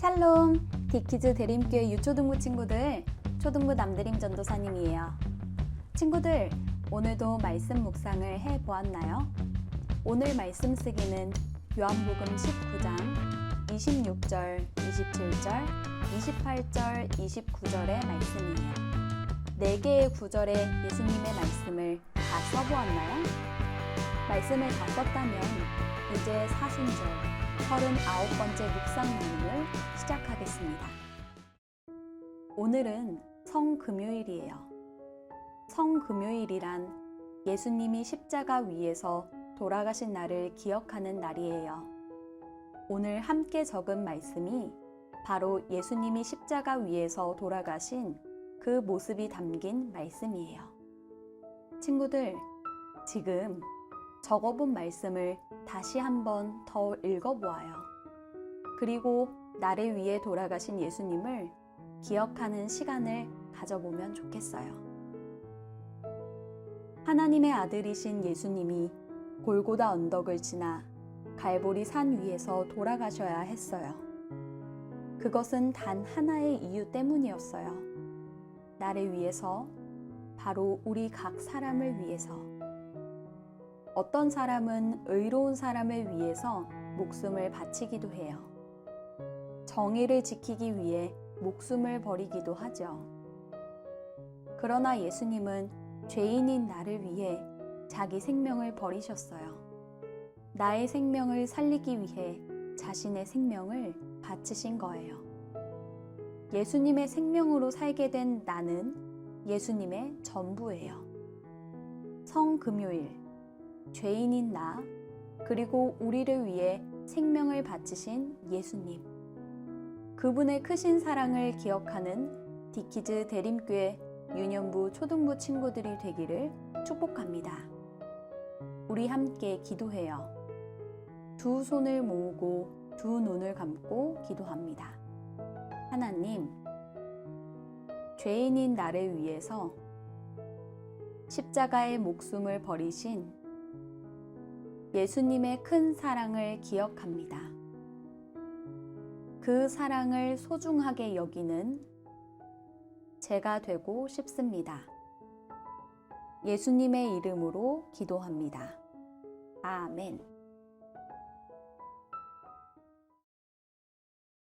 샬롬 디키즈 대림교회 유초등부 친구들 초등부 남대림 전도사님이에요. 친구들 오늘도 말씀 묵상을 해 보았나요? 오늘 말씀 쓰기는 요한복음 19장 26절, 27절, 28절, 29절의 말씀이에요. 네 개의 구절의 예수님의 말씀을 다 써보았나요? 말씀을 다 썼다면 이제 사순절 39번째 묵상 모임을 시작하겠습니다. 오늘은 성금요일이에요. 성금요일이란 예수님이 십자가 위에서 돌아가신 날을 기억하는 날이에요. 오늘 함께 적은 말씀이 바로 예수님이 십자가 위에서 돌아가신 그 모습이 담긴 말씀이에요. 친구들, 지금 적어본 말씀을 다시 한번 더 읽어보아요. 그리고 나를 위해 돌아가신 예수님을 기억하는 시간을 가져보면 좋겠어요. 하나님의 아들이신 예수님이 골고다 언덕을 지나 갈보리 산 위에서 돌아가셔야 했어요. 그것은 단 하나의 이유 때문이었어요. 나를 위해서, 바로 우리 각 사람을 위해서. 어떤 사람은 의로운 사람을 위해서 목숨을 바치기도 해요. 정의를 지키기 위해 목숨을 버리기도 하죠. 그러나 예수님은 죄인인 나를 위해 자기 생명을 버리셨어요. 나의 생명을 살리기 위해 자신의 생명을 바치신 거예요. 예수님의 생명으로 살게 된 나는 예수님의 전부예요. 성금요일, 죄인인 나, 그리고 우리를 위해 생명을 바치신 예수님. 그분의 크신 사랑을 기억하는 디키즈 대림교회 유년부 초등부 친구들이 되기를 축복합니다. 우리 함께 기도해요. 두 손을 모으고 두 눈을 감고 기도합니다. 하나님, 죄인인 나를 위해서 십자가의 목숨을 버리신 예수님의 큰 사랑을 기억합니다. 그 사랑을 소중하게 여기는 제가 되고 싶습니다. 예수님의 이름으로 기도합니다. 아멘.